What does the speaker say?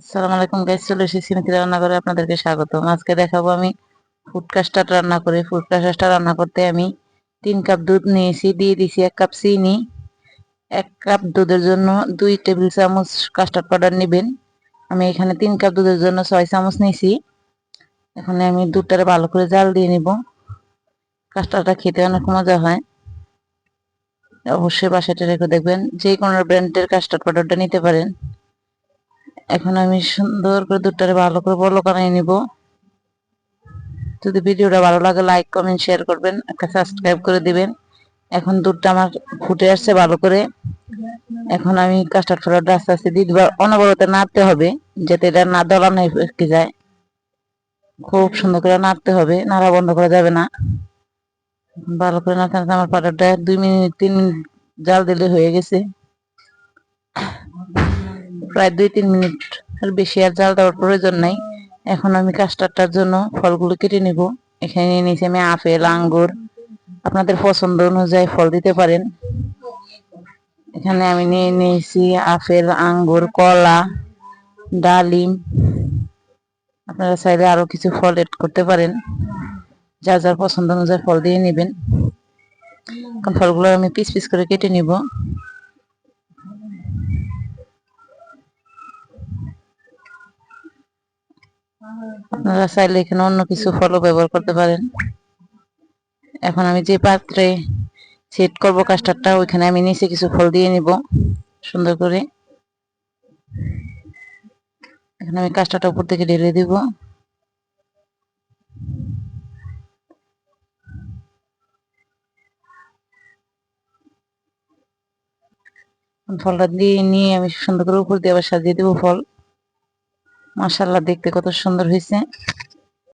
আসসালামু আলাইকুম গাইস চলে এসেছি রান্না করে আপনাদেরকে স্বাগত আজকে দেখাবো আমি ফুড কাস্টার্ড রান্না করে। ফুড রান্না করতে আমি তিন কাপ দুধ নিয়েছি, দিয়ে দিয়েছি এক কাপ চিনি, এক কাপ দুধের জন্য দুই টেবিল চামচ কাস্টার্ড পাউডার নেবেন। আমি এখানে তিন কাপ দুধের জন্য ছয় চামচ নিয়েছি। এখানে আমি দুধটারে ভালো করে জাল দিয়ে নিব। কাস্টার্ডটা খেতে অনেক মজা হয়। অবশ্যই বাসাটা রেখে দেখবেন যে কোনো ব্র্যান্ডের কাস্টার্ড পাউডারটা নিতে পারেন। এখন আমি সুন্দর করে দুধটারে ভালো করে বলো কানিয়ে নিব। যদি ভিডিওটা ভালো লাগে লাইক কমেন্ট শেয়ার করবেন, একটা সাবস্ক্রাইব করে দিবেন। এখন দুধটা আমার ফুটে আসছে ভালো করে। এখন আমি কাস্টার্ড পাউডারটা আস্তে আস্তে দিয়ে দিব। অনবরত নাড়তে হবে, যাতে এটা না দলানো কি যায়। খুব সুন্দর করে নাড়তে হবে, নাড়া বন্ধ করা যাবে না। ভালো করে নাড়তে নাড়তে আমার পাউডারটা দুই মিনিট, তিন মিনিট জাল দিলে হয়ে গেছে। প্রায় দুই তিন মিনিট আর বেশি আর জাল দেওয়ার প্রয়োজন নাই। এখন আমি কাস্টারটার জন্য ফলগুলো কেটে নিব। এখানে নিয়ে নিয়েছি আমি আপেল, আঙ্গুর। আপনাদের পছন্দ অনুযায়ী ফল দিতে পারেন। এখানে আমি নিয়ে নিয়েছি আপেল, আঙ্গুর, কলা, ডালিম। আপনারা চাইলে আরও কিছু ফল এড করতে পারেন। যা যার পছন্দ অনুযায়ী ফল দিয়ে নেবেন। এখন ফলগুলো আমি পিস পিস করে কেটে নিব। আপনারা চাইলে এখানে অন্য কিছু ফলও ব্যবহার করতে পারেন। এখন আমি যে পাত্রে সেট করব কাস্টারটা ওইখানে আমি নিচে কিছু ফল দিয়ে নিব, সুন্দর করে। এখানে আমি কাস্টারটা উপর থেকে ঢেলে দিব। ফলটা দিয়ে নিয়ে আমি সুন্দর করে উপর দিয়ে আবার সাজিয়ে দেবো ফল। মাসাল্লাহ দেখতে কত সুন্দর হয়েছে